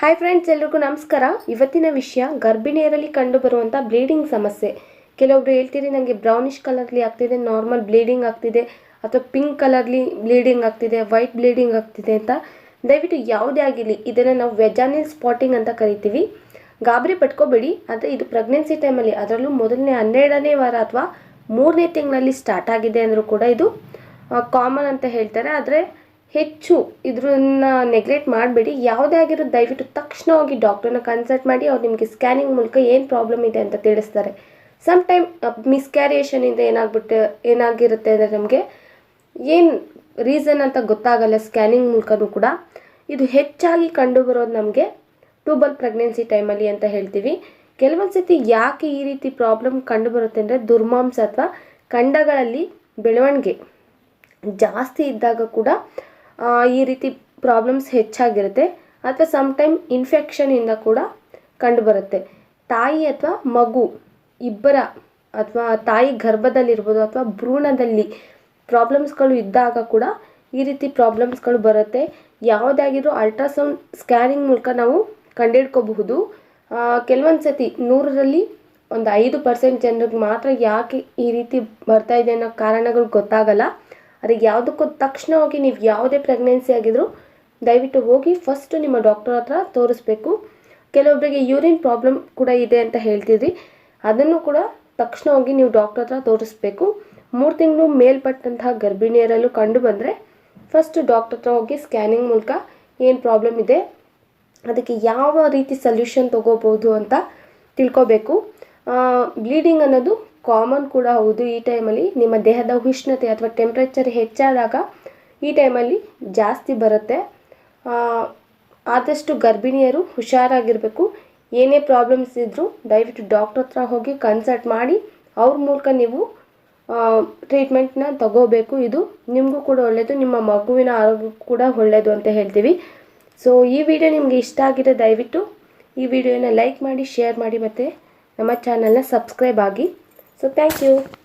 Hi friends ಎಲ್ರಿಗೂ ನಮಸ್ಕಾರ. ಇವತ್ತಿನ ವಿಷಯ ಗರ್ಭಿಣಿಯರಲ್ಲಿ ಕಂಡುಬರುವಂಥ ಬ್ಲೀಡಿಂಗ್ ಸಮಸ್ಯೆ. ಕೆಲವೊಬ್ರು ಹೇಳ್ತೀರಿ ನನಗೆ ಬ್ರೌನಿಷ್ ಕಲರ್ಲಿ ಆಗ್ತಿದೆ ನಾರ್ಮಲ್ ಬ್ಲೀಡಿಂಗ್ ಆಗ್ತಿದೆ, ಅಥವಾ ಪಿಂಕ್ ಕಲರ್ಲಿ ಬ್ಲೀಡಿಂಗ್ ಆಗ್ತಿದೆ ವೈಟ್ ಬ್ಲೀಡಿಂಗ್ ಆಗ್ತಿದೆ ಅಂತ. ದಯವಿಟ್ಟು ಯಾವುದೇ ಆಗಿರಲಿ, ಇದನ್ನು ನಾವು ವೆಜಾನಿಲ್ ಸ್ಪಾಟಿಂಗ್ ಅಂತ ಕರಿತೀವಿ. ಗಾಬರಿ ಪಟ್ಕೋಬೇಡಿ, ಆದರೆ ಇದು ಪ್ರೆಗ್ನೆನ್ಸಿ ಟೈಮಲ್ಲಿ ಅದರಲ್ಲೂ ಮೊದಲನೇ ಹನ್ನೆರಡನೇ ವಾರ ಅಥವಾ ಮೂರನೇ ತಿಂಗಳಲ್ಲಿ ಸ್ಟಾರ್ಟ್ ಆಗಿದೆ ಅಂದರೂ ಕೂಡ ಇದು ಕಾಮನ್ ಅಂತ ಹೇಳ್ತಾರೆ. ಆದರೆ ಹೆಚ್ಚು ಇದನ್ನ ನೆಗ್ಲೆಕ್ಟ್ ಮಾಡಬೇಡಿ. ಯಾವುದೇ ಆಗಿರೋ ದಯವಿಟ್ಟು ತಕ್ಷಣ ಹೋಗಿ ಡಾಕ್ಟರ್ನ ಕನ್ಸಲ್ಟ್ ಮಾಡಿ, ಅವ್ರು ನಿಮಗೆ ಸ್ಕ್ಯಾನಿಂಗ್ ಮೂಲಕ ಏನು ಪ್ರಾಬ್ಲಮ್ ಇದೆ ಅಂತ ತಿಳಿಸ್ತಾರೆ. ಸಮ್ ಟೈಮ್ ಮಿಸ್ಕ್ಯಾರಿಯೇಷನಿಂದ ಏನಾಗ್ಬಿಟ್ಟು, ಏನಾಗಿರುತ್ತೆ ಅಂದರೆ ನಮಗೆ ಏನು ರೀಸನ್ ಅಂತ ಗೊತ್ತಾಗಲ್ಲ ಸ್ಕ್ಯಾನಿಂಗ್ ಮೂಲಕನೂ ಕೂಡ. ಇದು ಹೆಚ್ಚಾಗಿ ಕಂಡುಬರೋದು ನಮಗೆ ಟ್ಯೂಬಲ್ ಪ್ರೆಗ್ನೆನ್ಸಿ ಟೈಮಲ್ಲಿ ಅಂತ ಹೇಳ್ತೀವಿ. ಕೆಲವೊಂದು ಸತಿ ಯಾಕೆ ಈ ರೀತಿ ಪ್ರಾಬ್ಲಮ್ ಕಂಡುಬರುತ್ತೆ ಅಂದರೆ ದುರ್ಮಾಂಸ ಅಥವಾ ಖಂಡಗಳಲ್ಲಿ ಬೆಳವಣಿಗೆ ಜಾಸ್ತಿ ಇದ್ದಾಗ ಕೂಡ ಈ ರೀತಿ ಪ್ರಾಬ್ಲಮ್ಸ್ ಹೆಚ್ಚಾಗಿರುತ್ತೆ. ಅಥವಾ ಸಮ್ ಟೈಮ್ ಇನ್ಫೆಕ್ಷನಿಂದ ಕೂಡ ಕಂಡುಬರುತ್ತೆ. ತಾಯಿ ಅಥವಾ ಮಗು, ಇಬ್ಬರ ಅಥವಾ ತಾಯಿ ಗರ್ಭದಲ್ಲಿರ್ಬೋದು ಅಥವಾ ಭ್ರೂಣದಲ್ಲಿ ಪ್ರಾಬ್ಲಮ್ಸ್ಗಳು ಇದ್ದಾಗ ಕೂಡ ಈ ರೀತಿ ಪ್ರಾಬ್ಲಮ್ಸ್ಗಳು ಬರುತ್ತೆ. ಯಾವುದಾಗಿರೋ ಅಲ್ಟ್ರಾಸೌಂಡ್ ಸ್ಕ್ಯಾನಿಂಗ್ ಮೂಲಕ ನಾವು ಕಂಡುಹಿಡ್ಕೋಬಹುದು. ಕೆಲವೊಂದು ಸತಿ ನೂರರಲ್ಲಿ ಒಂದು ಐದು ಪರ್ಸೆಂಟ್ ಜನರಿಗೆ ಮಾತ್ರ ಯಾಕೆ ಈ ರೀತಿ ಬರ್ತಾ ಇದೆ ಅನ್ನೋ ಕಾರಣಗಳು ಗೊತ್ತಾಗಲ್ಲ. ಅದಕ್ಕೆ ಯಾವುದಕ್ಕೂ ತಕ್ಷಣ ಹೋಗಿ ನೀವು ಯಾವುದೇ ಪ್ರೆಗ್ನೆನ್ಸಿ ಆಗಿದ್ರು ದಯವಿಟ್ಟು ಹೋಗಿ ಫಸ್ಟ್ ನಿಮ್ಮ ಡಾಕ್ಟರ್ ಹತ್ರ ತೋರಿಸ್ಬೇಕು. ಕೆಲವೊಬ್ಬರಿಗೆ ಯೂರಿನ್ ಪ್ರಾಬ್ಲಮ್ ಕೂಡ ಇದೆ ಅಂತ ಹೇಳ್ತಿದ್ರಿ. ಅದನ್ನು ಕೂಡ ತಕ್ಷಣ ಹೋಗಿ ನೀವು ಡಾಕ್ಟರ್ ಹತ್ರ ತೋರಿಸ್ಬೇಕು. ಮೂರು ತಿಂಗಳು ಮೇಲ್ಪಟ್ಟಂತಹ ಗರ್ಭಿಣಿಯರಲ್ಲೂ ಕಂಡು ಬಂದರೆ ಫಸ್ಟ್ ಡಾಕ್ಟರ್ ಹತ್ರ ಹೋಗಿ ಸ್ಕ್ಯಾನಿಂಗ್ ಮೂಲಕ ಏನು ಪ್ರಾಬ್ಲಮ್ ಇದೆ, ಅದಕ್ಕೆ ಯಾವ ರೀತಿ ಸೊಲ್ಯೂಷನ್ ತಗೋಬೋದು ಅಂತ ತಿಳ್ಕೊಬೇಕು. ಬ್ಲೀಡಿಂಗ್ ಅನ್ನೋದು ಕಾಮನ್ ಕೂಡ ಹೌದು. ಈ ಟೈಮಲ್ಲಿ ನಿಮ್ಮ ದೇಹದ ಉಷ್ಣತೆ ಅಥವಾ ಟೆಂಪ್ರೇಚರ್ ಹೆಚ್ಚಾದಾಗ ಈ ಟೈಮಲ್ಲಿ ಜಾಸ್ತಿ ಬರುತ್ತೆ. ಆದಷ್ಟು ಗರ್ಭಿಣಿಯರು ಹುಷಾರಾಗಿರಬೇಕು. ಏನೇ ಪ್ರಾಬ್ಲಮ್ಸ್ ಇದ್ದರೂ ದಯವಿಟ್ಟು ಡಾಕ್ಟರ್ ಹತ್ರ ಹೋಗಿ ಕನ್ಸಲ್ಟ್ ಮಾಡಿ. ಅವ್ರ ಮೂಲಕ ನೀವು ಟ್ರೀಟ್ಮೆಂಟ್ನ ತಗೋಬೇಕು. ಇದು ನಿಮಗೂ ಕೂಡ ಒಳ್ಳೆಯದು ನಿಮ್ಮ ಮಗುವಿನ ಆರೋಗ್ಯಕ್ಕೂ ಕೂಡ ಒಳ್ಳೆಯದು ಅಂತ ಹೇಳ್ತೀವಿ. ಸೊ ಈ ವಿಡಿಯೋ ನಿಮಗೆ ಇಷ್ಟ ಆಗಿದೆ ದಯವಿಟ್ಟು ಈ ವಿಡಿಯೋನ ಲೈಕ್ ಮಾಡಿ ಶೇರ್ ಮಾಡಿ ಮತ್ತು ನಮ್ಮ ಚಾನಲ್ನ ಸಬ್ಸ್ಕ್ರೈಬ್ ಆಗಿ. So thank you.